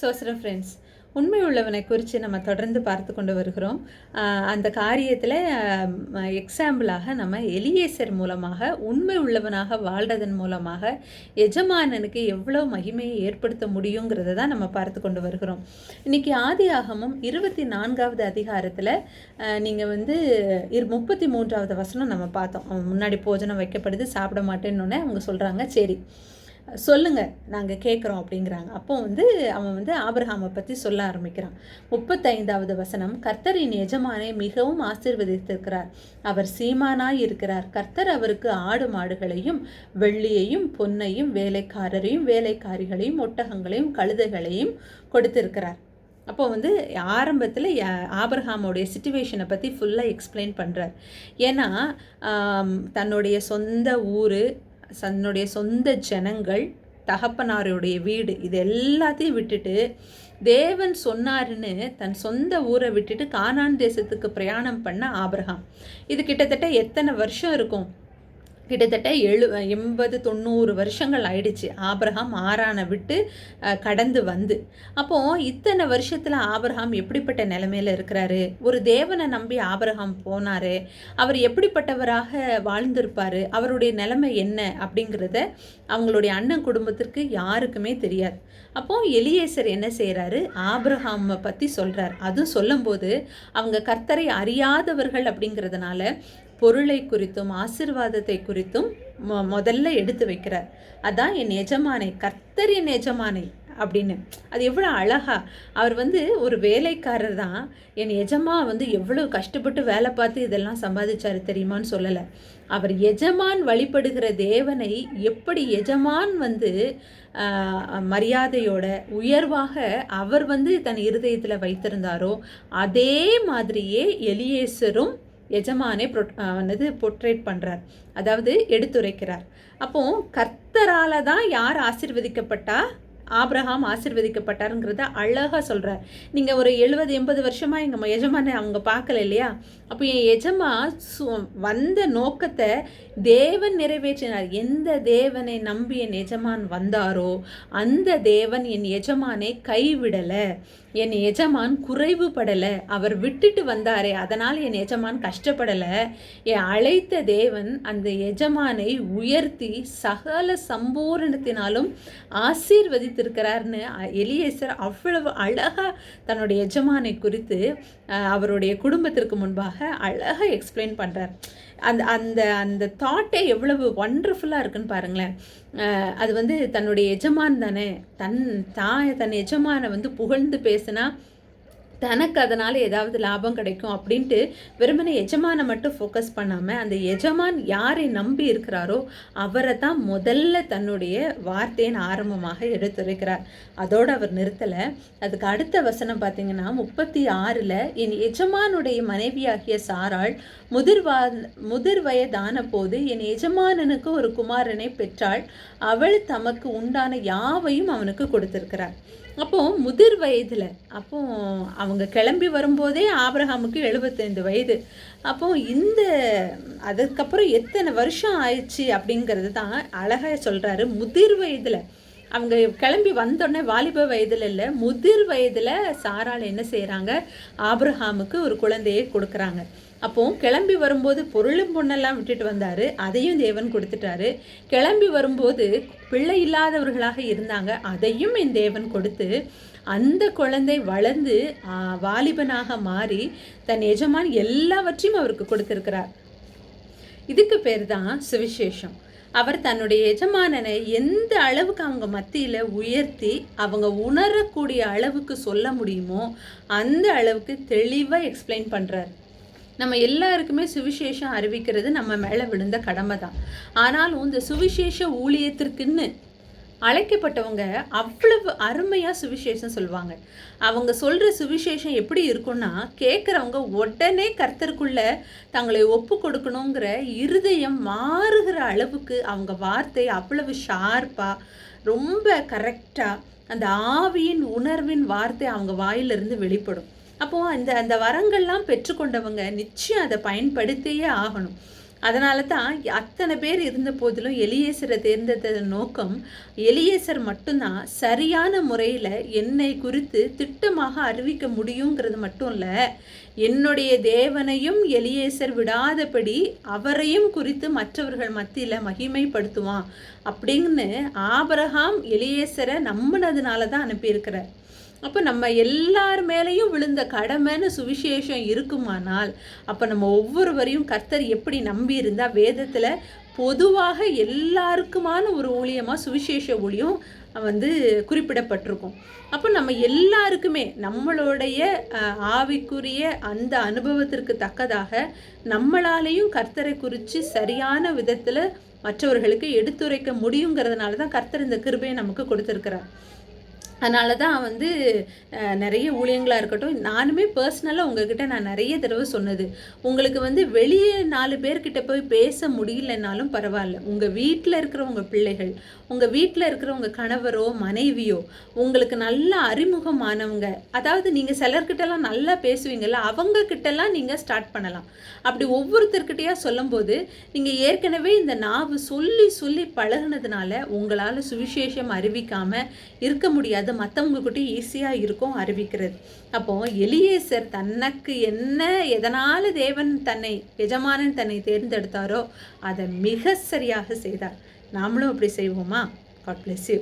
சோசர friends உண்மை உள்ளவனை குறித்து நம்ம தொடர்ந்து பார்த்து கொண்டு வருகிறோம். அந்த காரியத்தில் எக்ஸாம்பிளாக நம்ம எலியேசர் மூலமாக உண்மை உள்ளவனாக வாழ்றதன் மூலமாக எஜமானனுக்கு எவ்வளோ மகிமையை ஏற்படுத்த முடியுங்கிறத தான் நம்ம பார்த்து கொண்டு வருகிறோம். இன்னைக்கு ஆதி ஆகமும் இருபத்தி நான்காவது அதிகாரத்தில் நீங்கள் வந்து இரு முப்பத்தி மூன்றாவது வசனம் நம்ம பார்த்தோம். முன்னாடி போஜனம் வைக்கப்படுது சாப்பிட மாட்டேன்னு அவங்க சொல்கிறாங்க சரி. சொல்லுங்கள் நாங்கள் கேட்குறோம் அப்படிங்கிறாங்க. அப்போ வந்து அவன் வந்து ஆபிரஹாமை பற்றி சொல்ல ஆரம்பிக்கிறான். முப்பத்தைந்தாவது வசனம் கர்த்தரின் எஜமானை மிகவும் ஆசீர்வதித்திருக்கிறார். அவர் சீமானாய் இருக்கிறார். கர்த்தர் அவருக்கு ஆடு மாடுகளையும் வெள்ளியையும் பொன்னையும் வேலைக்காரரையும் வேலைக்காரிகளையும் ஒட்டகங்களையும் கழுதைகளையும் கொடுத்திருக்கிறார். அப்போ வந்து ஆரம்பத்தில் ஆபர்ஹாமோடைய சுச்சுவேஷனை பற்றி ஃபுல்லாக எக்ஸ்பிளைன் பண்ணுறார் ஏன்னா தன்னுடைய சொந்த ஊர் தன்னுடைய சொந்த ஜனங்கள் தகப்பனாருடைய வீடு இது எல்லாத்தையும் விட்டுட்டு தேவன் சொன்னாருன்னு தன் சொந்த ஊரை விட்டுட்டு கானான் தேசத்துக்கு பிரயாணம் பண்ண ஆபிரகாம். இது கிட்டத்தட்ட எத்தனை வருஷம் இருக்கும்? கிட்டத்தட்ட எழு எண்பது தொண்ணூறு வருஷங்கள் ஆயிடுச்சு. ஆபிரகாம் ஆறானை விட்டு கடந்து வந்து. அப்போது இத்தனை வருஷத்தில் ஆபிரகாம் எப்படிப்பட்ட நிலைமையில இருக்கிறாரு? ஒரு தேவனை நம்பி ஆபிரகாம் போனார். அவர் எப்படிப்பட்டவராக வாழ்ந்திருப்பார்? அவருடைய நிலைமை என்ன? அப்படிங்கிறத அவங்களுடைய அண்ணன் குடும்பத்திற்கு யாருக்குமே தெரியாது. அப்போது எலியேசர் என்ன செய்கிறாரு ஆபிரகாமை பற்றி சொல்கிறார் அதுவும் சொல்லும்போது அவங்க கர்த்தரை அறியாதவர்கள் அப்படிங்கிறதுனால பொருளை குறித்தும் ஆசிர்வாதத்தை குறித்தும் மொ முதல்ல எடுத்து வைக்கிறார். அதான் என் எஜமானை கர்த்தரின் எஜமானை அப்படின்னு. அது எவ்வளோ அழகா. அவர் வந்து ஒரு வேலைக்காரர் தான். என் எஜமா வந்து எவ்வளோ கஷ்டப்பட்டு வேலை பார்த்து இதெல்லாம் சம்பாதிச்சாரு தெரியுமான்னு சொல்லலை. அவர் எஜமான் வழிபடுகிற தேவனை எப்படி எஜமான் வந்து மரியாதையோட உயர்வாக அவர் வந்து தன் இருதயத்தில் வைத்திருந்தாரோ அதே மாதிரியே எலியேசரும் எஜமானே ப்ரொ பொட்ரேட் பொர்ட்ரேட் பண்ணுறார் அதாவது எடுத்துரைக்கிறார். அப்போ கர்த்தரால் தான் யார் ஆசிர்வதிக்கப்பட்டா? ஆப்ரஹாம் ஆசிர்வதிக்கப்பட்டாருங்கிறத அழகாக சொல்கிறார் நீங்கள் ஒரு எழுபது எண்பது வருஷமாக எங்கள் எஜமானை அவங்க பார்க்கல இல்லையா? அப்போ என் எஜமா சு வந்த நோக்கத்தை தேவன் நிறைவேற்றினார். எந்த தேவனை நம்பி என் எஜமான் வந்தாரோ அந்த தேவன் என் எஜமானை கைவிடலை. என் எஜமான் குறைவுபடலை. அவர் விட்டுட்டு வந்தாரே அதனால் என் எஜமான் கஷ்டப்படலை. என் அழைத்த தேவன் அந்த எஜமானை உயர்த்தி சகல சம்பூரணத்தினாலும் ஆசீர்வதித்திருக்கிறார்னு எலியேசர் அவ்வளவு அழகாக தன்னுடைய எஜமானை குறித்து அவருடைய குடும்பத்திற்கு முன்பாக அழகாக எக்ஸ்பிளைன் பண்ணுறார் அந்த அந்த அந்த தாட்டே எவ்வளவு ஒண்டர்ஃபுல்லாக இருக்குன்னு பாருங்களேன். அது வந்து தன்னுடைய எஜமான் தானே. தன் தாய் தன் எஜமானை வந்து புகழ்ந்து பேசினா தனக்கு அதனால் ஏதாவது லாபம் கிடைக்கும் அப்படின்ட்டு வெறுமனை எஜமானை மட்டும் ஃபோக்கஸ் பண்ணாமல் அந்த எஜமான் யாரை நம்பி இருக்கிறாரோ அவரை தான் முதல்ல தன்னுடைய வார்த்தையின் ஆரம்பமாக எடுத்துரைக்கிறார். அதோடு அவர் நிறுத்தலை. அதுக்கு அடுத்த வசனம் பார்த்தீங்கன்னா முப்பத்தி ஆறில் என் எஜமானுடைய மனைவியாகிய சாராள் முதிர்வா முதிர் வயதான போது என் எஜமானனுக்கு ஒரு குமாரனை பெற்றாள். அவள் தமக்கு உண்டான யாவையும் அவனுக்கு கொடுத்திருக்கிறார். அப்போ முதிர் வயதில் அப்போ அவங்க கிளம்பி வரும்போதே ஆபிரஹாமுக்கு எழுபத்தைந்து வயது. அப்போ இந்த அதுக்கப்புறம் எத்தனை வருஷம் ஆயிடுச்சு அப்படிங்கிறது தான் அழகாக சொல்கிறாரு முதிர் வயதில் அவங்க கிளம்பி வந்தோடனே வாலிப வயதில் இல்லை முதிர் வயதில் சாரால் என்ன செய்கிறாங்க ஆபிரகாமுக்கு ஒரு குழந்தையை கொடுக்குறாங்க. அப்போ கிளம்பி வரும்போது பொருளும் பொண்ணெல்லாம் விட்டுட்டு வந்தார். அதையும் தேவன் கொடுத்துட்டாரு. கிளம்பி வரும்போது பிள்ளை இல்லாதவர்களாக இருந்தாங்க. அதையும் என் தேவன் கொடுத்து அந்த குழந்தை வளர்ந்து வாலிபனாக மாறி தன் எஜமான் எல்லாவற்றையும் அவருக்கு கொடுத்திருக்கிறார். இதுக்கு பேர் தான் சுவிசேஷம். அவர் தன்னுடைய எஜமானனை எந்த அளவுக்கு அவங்க மத்தியில் உயர்த்தி அவங்க உணரக்கூடிய அளவுக்கு சொல்ல முடியுமோ அந்த அளவுக்கு தெளிவாக எக்ஸ்பிளைன் பண்ணுறார் நம்ம எல்லாருக்குமே சுவிசேஷம் அறிவிக்கிறது நம்ம மேலே விழுந்த கடமை தான் ஆனாலும் இந்த சுவிசேஷ ஊழியத்திற்குன்னு அழைக்கப்பட்டவங்க அவ்வளவு அருமையாக சுவிசேஷம் சொல்லுவாங்க அவங்க சொல்கிற சுவிசேஷம் எப்படி இருக்கும்னா கேட்குறவங்க உடனே கர்த்தருக்குள்ள தங்களை ஒப்பு கொடுக்கணுங்கிற இருதயம் மாறுகிற அளவுக்கு அவங்க வார்த்தை அவ்வளவு ஷார்ப்பாக ரொம்ப கரெக்டாக அந்த ஆவியின் உணர்வின் வார்த்தை அவங்க வாயிலிருந்து வெளிப்படும். அப்போது அந்த அந்த வரங்கள்லாம் பெற்றுக்கொண்டவங்க நிச்சயம் அதை பயன்படுத்தியே ஆகணும். அதனால தான் அத்தனை பேர் இருந்த போதிலும் எலியேசரை தேர்ந்தெடுத்த நோக்கம் எலியேசர் மட்டும்தான் சரியான முறையில் என்னை குறித்து திட்டமாக அறிவிக்க முடியுங்கிறது மட்டும் இல்லை என்னுடைய தேவனையும் எலியேசர் விடாதபடி அவரையும் குறித்து மற்றவர்கள் மத்தியில் மகிமைப்படுத்துவான் அப்படின்னு ஆபரகாம் எலியேசரை நம்பினதுனால தான் அனுப்பியிருக்கிறார். அப்போ நம்ம எல்லார் மேலேயும் விழுந்த கடமைன்னு சுவிசேஷம் இருக்குமானால் அப்போ நம்ம ஒவ்வொருவரையும் கர்த்தர் எப்படி நம்பி இருந்தால் வேதத்தில் பொதுவாக எல்லாருக்குமான ஒரு ஊழியமாக சுவிசேஷ ஊழியம் வந்து குறிப்பிடப்பட்டிருக்கும். அப்போ நம்ம எல்லாருக்குமே நம்மளுடைய ஆவிக்குரிய அந்த அனுபவத்திற்கு தக்கதாக நம்மளாலேயும் கர்த்தரை குறித்து சரியான விதத்தில் மற்றவர்களுக்கு எடுத்துரைக்க முடியுங்கிறதுனால தான் கர்த்தர் இந்த கிருபையை நமக்கு கொடுத்துருக்கிறார். அதனால தான் வந்து நிறைய ஊழியங்களாக இருக்கட்டும் நானுமே பர்சனலாக உங்ககிட்ட நான் நிறைய தடவை சொன்னது. உங்களுக்கு வந்து வெளியே நாலு பேர்கிட்ட போய் பேச முடியலனாலும் பரவாயில்ல. உங்கள் வீட்டில் இருக்கிற உங்கள் பிள்ளைகள் உங்கள் வீட்டில் இருக்கிற உங்கள் கணவரோ மனைவியோ உங்களுக்கு நல்ல அறிமுகமானவங்க அதாவது நீங்கள் சிலர்கிட்டலாம் நல்லா பேசுவீங்கள்ல அவங்க கிட்டலாம் நீங்கள் ஸ்டார்ட் பண்ணலாம். அப்படி ஒவ்வொருத்தர்கிட்டயா சொல்லும்போது நீங்கள் ஏற்கனவே இந்த நாவு சொல்லி சொல்லி பழகினதுனால உங்களால் சுவிசேஷம் அறிவிக்காமல் இருக்க முடியாது. அது மற்றவங்கக்கிட்டையும் ஈஸியாக இருக்கும் அறிவிக்கிறது. அப்போ எலியேசர் தனக்கு என்ன எதனால் தேவன் தன்னை எஜமானன் தன்னை தேர்ந்தெடுத்தாரோ அதை மிக சரியாக செய்தார். நாமளும் அப்படி செய்வோமா? God bless you